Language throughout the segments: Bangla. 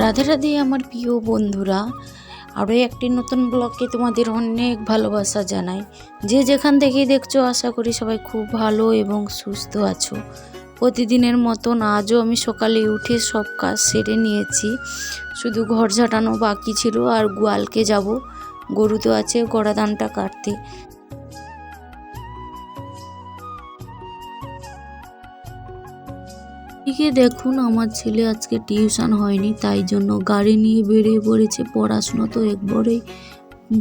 রাধে রাধে আমার প্রিয় বন্ধুরা, আরও একটি নতুন ব্লগকে তোমাদের অনেক ভালোবাসা জানাই। যে যেখান থেকেই দেখছ, আশা করি সবাই খুব ভালো এবং সুস্থ আছো। প্রতিদিনের মতন আজও আমি সকালে উঠে সব কাজ সেরে নিয়েছি। শুধু ঘর ঝাঁটানো বাকি ছিল আর গোয়ালকে যাব। গরু তো আছে গড়া ধানটা কাটতে। এদিকে দেখুন, আমার ছেলে আজকে টিউশন হয়নি, তাই জন্য গাড়ি নিয়ে বেরিয়ে পড়েছে। পড়াশুনো তো একবারেই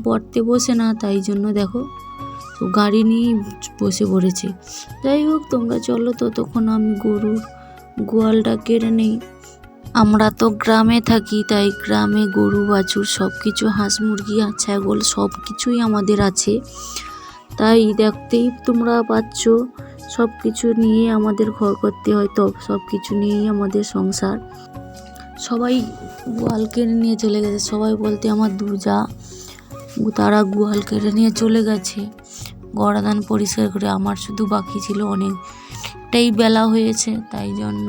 পড়তে বসে না, তাই জন্য দেখো, তো গাড়ি নিয়ে বসে পড়েছে। যাই হোক, তোমরা চলো, ততক্ষণ আমি গরুর গোয়ালটা কেড়ে নেই। আমরা তো গ্রামে থাকি, তাই গ্রামে গরু, বাছুর সব কিছু হাঁস, মুরগি, ছাগল সব কিছুই আমাদের আছে। তাই দেখতেই তোমরা পাচ্ছ। সব কিছু নিয়ে আমাদের ঘর করতে হয় তো সব কিছু নিয়েই আমাদের সংসার। সবাই গোয়াল কেড়ে নিয়ে চলে গেছে। সবাই বলতে আমার দুজা তারা গোয়াল কেড়ে নিয়ে চলে গেছে। গড়াদান পরিষ্কার করে আমার শুধু বাকি ছিল অনেকটাই বেলা হয়েছে, তাই জন্য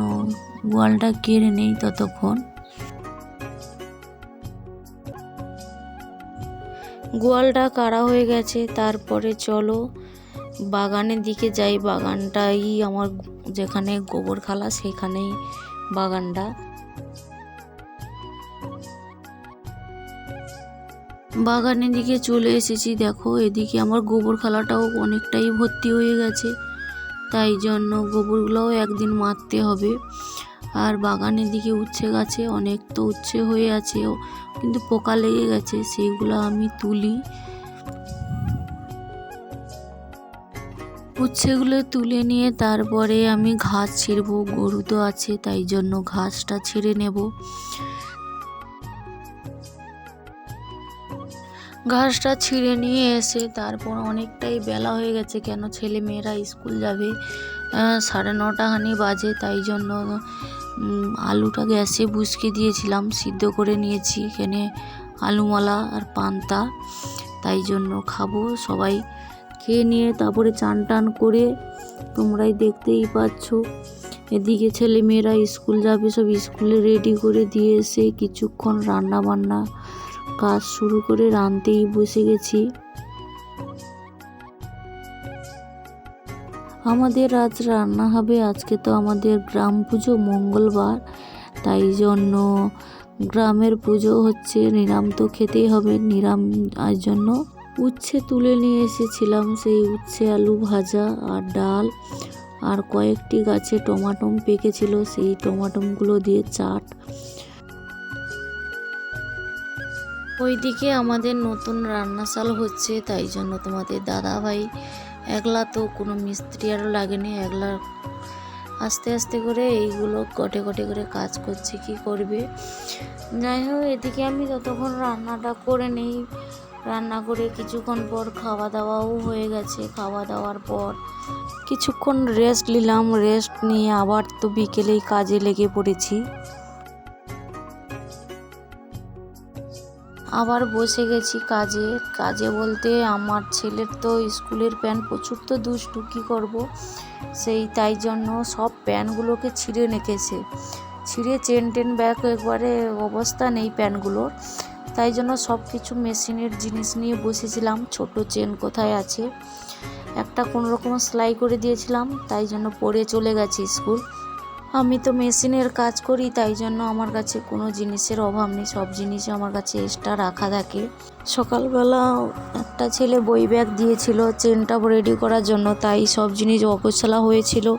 গোয়ালটা কেড়ে নেই ততক্ষণ। গোয়ালটা কাড়া হয়ে গেছে, তারপরে চলো বাগানের দিকে যাই, বাগানটাই আমার যেখানে গোবর খালা সেখানেই বাগানটা। বাগানের দিকে চলে এসেছি, দেখো এদিকে আমার গোবর খালাটাও অনেকটাই ভর্তি হয়ে গেছে, তাই জন্য গোবরগুলোও একদিন মারতে হবে। আর বাগানের দিকে উচ্ছে গাছে, অনেক তো উচ্ছে হয়ে আছে কিন্তু পোকা লেগে গেছে সেইগুলো আমি তুলি। উচ্ছেগুলো তুলে নিয়ে তারপরে আমি ঘাস ছিঁড়বো, গরু তো আছে, তাই জন্য ঘাসটা ছিঁড়ে নেব। ঘাসটা ছিঁড়ে নিয়ে এসে তারপর অনেকটাই বেলা হয়ে গেছে, কেন ছেলে মেয়েরা স্কুল যাবে? সাড়ে নটা হানি বাজে, তাই জন্য আলুটা গ্যাসে বুসকে দিয়েছিলাম, সিদ্ধ করে নিয়েছি এখানে আলুমালা আর পান্তা, তাই জন্য খাব সবাই। খেয়ে নিয়ে তারপরে চান টান করে তোমরাই দেখতেই পাচ্ছ। এদিকে ছেলে মেয়েরা স্কুল যাবে, সব স্কুলে রেডি করে দিয়ে এসে কিছুক্ষণ রান্না বান্না কাজ শুরু করে রাঁধতেই বসে গেছি। আমাদের আজ রান্না হবে, আজকে তো আমাদের গ্রাম পুজো, মঙ্গলবার। তাই জন্য গ্রামের পুজো হচ্ছে, নিরাম তো খেতেই হবে, নিরাম জন্য উচ্ছে তুলে নিয়ে এসেছিলাম, সেই উচ্ছে, আলু ভাজা আর ডাল আর কয়েকটি গাছে টমাটম পেকেছিল, সেই টমাটমগুলো দিয়ে চাট। ওইদিকে আমাদের নতুন রান্নাশাল হচ্ছে, তাই জন্য তোমাদের দাদা ভাই একলা তো কোনো মিস্ত্রি আরও লাগেনি, একলা আস্তে আস্তে করে এইগুলো কটে কটে করে কাজ করছে, কি করবে? যাই হোক, এদিকে আমি ততক্ষণ রান্নাটা করে নেই। রান্না করে কিছুক্ষণ পর খাওয়া দাওয়াও হয়ে গেছে। খাওয়া দাওয়ার পর কিছুক্ষণ রেস্ট নিলাম। রেস্ট নিয়ে আবার তো বিকেলেই কাজে লেগে পড়েছি। আবার বসে গেছি কাজে। কাজে বলতে আমার ছেলের তো স্কুলের প্যান্ট প্রচুর তো দুষ্টু, কী করব? সেই তাই জন্য সব প্যান্টগুলোকে ছিঁড়ে রেখেছে ছিঁড়ে চেন টেন ব্যাগ একবারে অবস্থা নেই প্যান্টগুলোর। তাই জন্য সব কিছু মেশিনের জিনিস নিয়ে বসেছিলাম। ছোট চেন কোথায় আছে? একটা রকম সেলাই করে দিয়েছিলাম, তাই জন্য পরে চলে গেছে স্কুল। আমি তো মেশিনের কাজ করি, তাই জন্য আমার কাছে কোনো জিনিসের অভাব নেই, সব জিনিসই আমার কাছে এক্সট্রা রাখা থাকে। সকালবেলা একটা ছেলে বই ব্যাগ দিয়েছিল, চেনটা রেডি করার জন্য, তাই সব জিনিস অগোছালা হয়েছিল,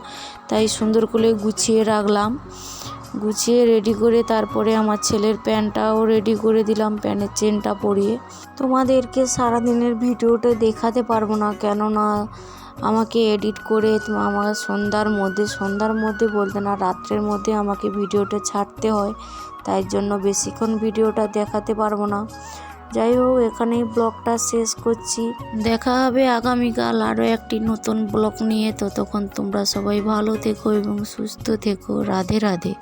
তাই সুন্দর করে গুছিয়ে রাখলাম। গুছিয়ে রেডি করে তারপরে আমার ছেলের প্যান্টটাও রেডি করে দিলাম, প্যান্টের চেনটা পরিয়ে। তোমাদেরকে সারাদিনের ভিডিওটা দেখাতে পারব না, কেননা আমাকে এডিট করে আমার সন্ধ্যার মধ্যে সন্ধ্যার মধ্যে বলতে না, রাত্রের মধ্যে আমাকে ভিডিওটা ছাড়তে হয়, তাই জন্য বেশিক্ষণ ভিডিওটা দেখাতে পারব না। যাই হোক, এখানেই ব্লগটা শেষ করছি। দেখা হবে আগামীকাল আরও একটি নতুন ব্লগ নিয়ে, ততক্ষণ তোমরা সবাই ভালো থেকো এবং সুস্থ থেকো। রাধে রাধে।